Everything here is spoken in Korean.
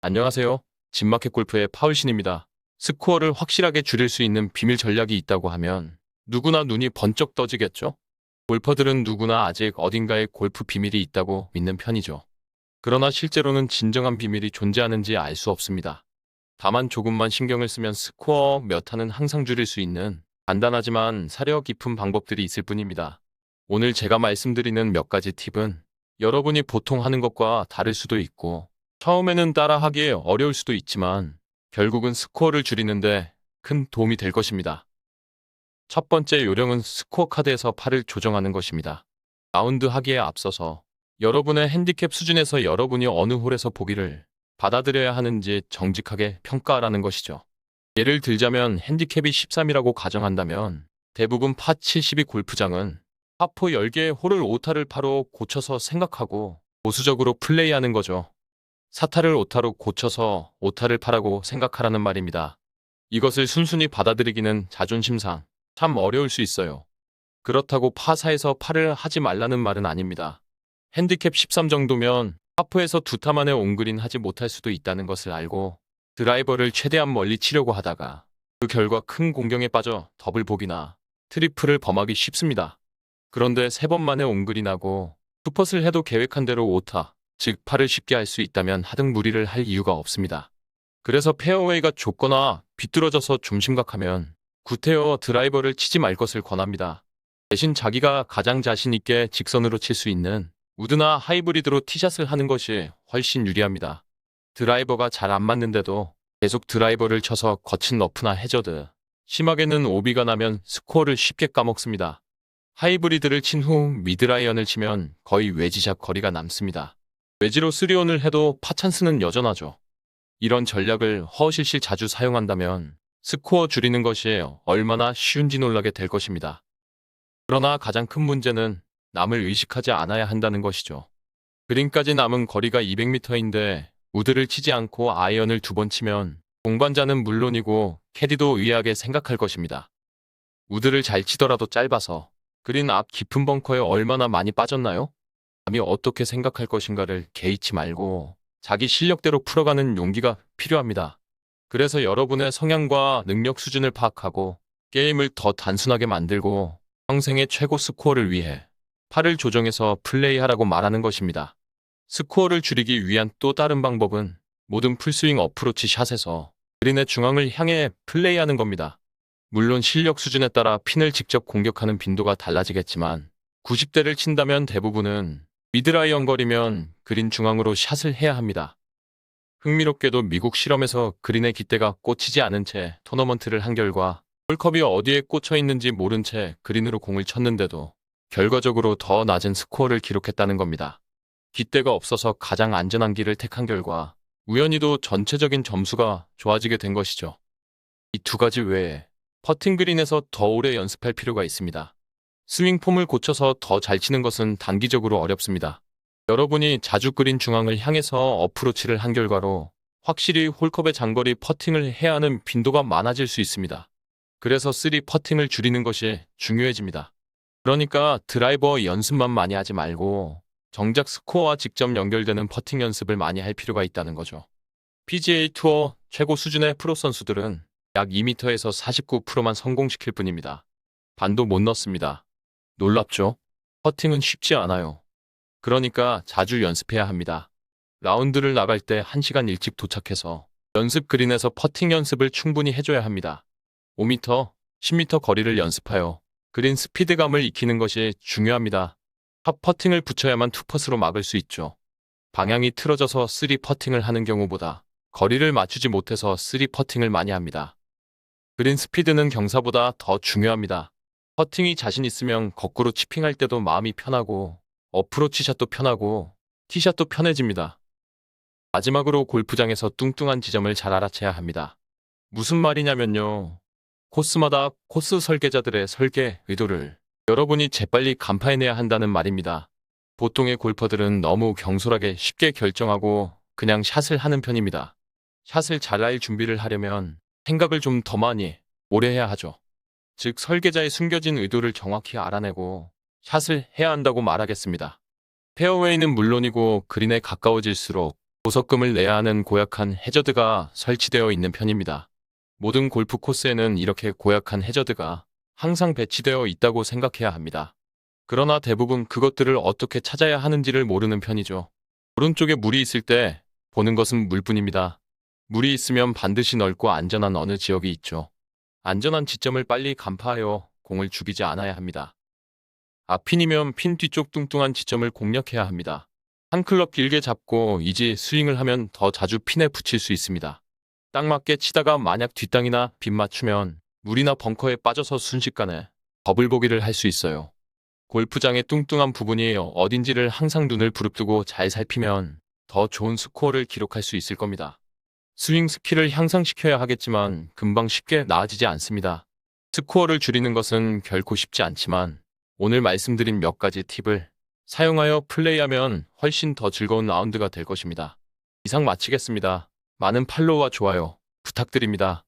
안녕하세요. 진마켓 골프의 파울신입니다. 스코어를 확실하게 줄일 수 있는 비밀 전략이 있다고 하면 누구나 눈이 번쩍 떠지겠죠? 골퍼들은 누구나 아직 어딘가에 골프 비밀이 있다고 믿는 편이죠. 그러나 실제로는 진정한 비밀이 존재하는지 알 수 없습니다. 다만 조금만 신경을 쓰면 스코어 몇 타는 항상 줄일 수 있는 간단하지만 사려 깊은 방법들이 있을 뿐입니다. 오늘 제가 말씀드리는 몇 가지 팁은 여러분이 보통 하는 것과 다를 수도 있고 처음에는 따라하기 어려울 수도 있지만 결국은 스코어를 줄이는데 큰 도움이 될 것입니다. 첫 번째 요령은 스코어 카드에서 팔을 조정하는 것입니다. 라운드 하기에 앞서서 여러분의 핸디캡 수준에서 여러분이 어느 홀에서 보기를 받아들여야 하는지 정직하게 평가하라는 것이죠. 예를 들자면 핸디캡이 13이라고 가정한다면 대부분 파72 골프장은 파포 10개의 홀을 오타를 파로 고쳐서 생각하고 보수적으로 플레이하는 거죠. 사타를 오타로 고쳐서 오타를 파라고 생각하라는 말입니다. 이것을 순순히 받아들이기는 자존심상 참 어려울 수 있어요. 그렇다고 파사에서 팔을 하지 말라는 말은 아닙니다. 핸디캡 13 정도면 하프에서 두 타만에 온그린 하지 못할 수도 있다는 것을 알고 드라이버를 최대한 멀리 치려고 하다가 그 결과 큰 공경에 빠져 더블 복이나 트리플을 범하기 쉽습니다. 그런데 세 번 만에 온그린하고 투퍼스를 해도 계획한 대로 오타, 즉 팔을 쉽게 할 수 있다면 하등 무리를 할 이유가 없습니다. 그래서 페어웨이가 좁거나 비뚤어져서 좀 심각하면 구테어 드라이버를 치지 말 것을 권합니다. 대신 자기가 가장 자신 있게 직선으로 칠 수 있는 우드나 하이브리드로 티샷을 하는 것이 훨씬 유리합니다. 드라이버가 잘 안 맞는데도 계속 드라이버를 쳐서 거친 러프나 해저드, 심하게는 오비가 나면 스코어를 쉽게 까먹습니다. 하이브리드를 친 후 미드라이언을 치면 거의 외지샷 거리가 남습니다. 외지로 쓰리온을 해도 파찬스는 여전하죠. 이런 전략을 허실실 자주 사용한다면 스코어 줄이는 것이 얼마나 쉬운지 놀라게 될 것입니다. 그러나 가장 큰 문제는 남을 의식하지 않아야 한다는 것이죠. 그린까지 남은 거리가 200m인데 우드를 치지 않고 아이언을 두 번 치면 동반자는 물론이고 캐디도 의아하게 생각할 것입니다. 우드를 잘 치더라도 짧아서 그린 앞 깊은 벙커에 얼마나 많이 빠졌나요? 남이 어떻게 생각할 것인가를 개의치 말고 자기 실력대로 풀어가는 용기가 필요합니다. 그래서 여러분의 성향과 능력 수준을 파악하고 게임을 더 단순하게 만들고 평생의 최고 스코어를 위해 팔을 조정해서 플레이하라고 말하는 것입니다. 스코어를 줄이기 위한 또 다른 방법은 모든 풀스윙 어프로치 샷에서 그린의 중앙을 향해 플레이하는 겁니다. 물론 실력 수준에 따라 핀을 직접 공격하는 빈도가 달라지겠지만 90대를 친다면 대부분은 미드라이언 거리면 그린 중앙으로 샷을 해야 합니다. 흥미롭게도 미국 실험에서 그린의 깃대가 꽂히지 않은 채 토너먼트를 한 결과 홀컵이 어디에 꽂혀 있는지 모른 채 그린으로 공을 쳤는데도 결과적으로 더 낮은 스코어를 기록했다는 겁니다. 깃대가 없어서 가장 안전한 길을 택한 결과 우연히도 전체적인 점수가 좋아지게 된 것이죠. 이 두 가지 외에 퍼팅 그린에서 더 오래 연습할 필요가 있습니다. 스윙 폼을 고쳐서 더 잘 치는 것은 단기적으로 어렵습니다. 여러분이 자주 그린 중앙을 향해서 어프로치를 한 결과로 확실히 홀컵의 장거리 퍼팅을 해야 하는 빈도가 많아질 수 있습니다. 그래서 3 퍼팅을 줄이는 것이 중요해집니다. 그러니까 드라이버 연습만 많이 하지 말고 정작 스코어와 직접 연결되는 퍼팅 연습을 많이 할 필요가 있다는 거죠. PGA 투어 최고 수준의 프로 선수들은 약 2m에서 49%만 성공시킬 뿐입니다. 반도 못 넣습니다. 놀랍죠? 퍼팅은 쉽지 않아요. 그러니까 자주 연습해야 합니다. 라운드를 나갈 때 1시간 일찍 도착해서 연습 그린에서 퍼팅 연습을 충분히 해줘야 합니다. 5m, 10m 거리를 연습하여 그린 스피드감을 익히는 것이 중요합니다. 탑 퍼팅을 붙여야만 투퍼스로 막을 수 있죠. 방향이 틀어져서 3 퍼팅을 하는 경우보다 거리를 맞추지 못해서 3 퍼팅을 많이 합니다. 그린 스피드는 경사보다 더 중요합니다. 퍼팅이 자신 있으면 거꾸로 치핑할 때도 마음이 편하고 어프로치샷도 편하고 티샷도 편해집니다. 마지막으로 골프장에서 뚱뚱한 지점을 잘 알아채야 합니다. 무슨 말이냐면요. 코스마다 코스 설계자들의 설계 의도를 여러분이 재빨리 간파해내야 한다는 말입니다. 보통의 골퍼들은 너무 경솔하게 쉽게 결정하고 그냥 샷을 하는 편입니다. 샷을 잘 할 준비를 하려면 생각을 좀 더 많이 오래 해야 하죠. 즉 설계자의 숨겨진 의도를 정확히 알아내고 샷을 해야 한다고 말하겠습니다. 페어웨이는 물론이고 그린에 가까워질수록 보석금을 내야 하는 고약한 해저드가 설치되어 있는 편입니다. 모든 골프 코스에는 이렇게 고약한 해저드가 항상 배치되어 있다고 생각해야 합니다. 그러나 대부분 그것들을 어떻게 찾아야 하는지를 모르는 편이죠. 오른쪽에 물이 있을 때 보는 것은 물뿐입니다. 물이 있으면 반드시 넓고 안전한 어느 지역이 있죠. 안전한 지점을 빨리 간파하여 공을 죽이지 않아야 합니다. 앞핀이면 핀 뒤쪽 뚱뚱한 지점을 공략해야 합니다. 한 클럽 길게 잡고 이지 스윙을 하면 더 자주 핀에 붙일 수 있습니다. 딱 맞게 치다가 만약 뒷땅이나 빗 맞추면 물이나 벙커에 빠져서 순식간에 버블 보기를 할 수 있어요. 골프장의 뚱뚱한 부분이 어딘지를 항상 눈을 부릅뜨고 잘 살피면 더 좋은 스코어를 기록할 수 있을 겁니다. 스윙 스킬을 향상시켜야 하겠지만 금방 쉽게 나아지지 않습니다. 스코어를 줄이는 것은 결코 쉽지 않지만 오늘 말씀드린 몇 가지 팁을 사용하여 플레이하면 훨씬 더 즐거운 라운드가 될 것입니다. 이상 마치겠습니다. 많은 팔로우와 좋아요 부탁드립니다.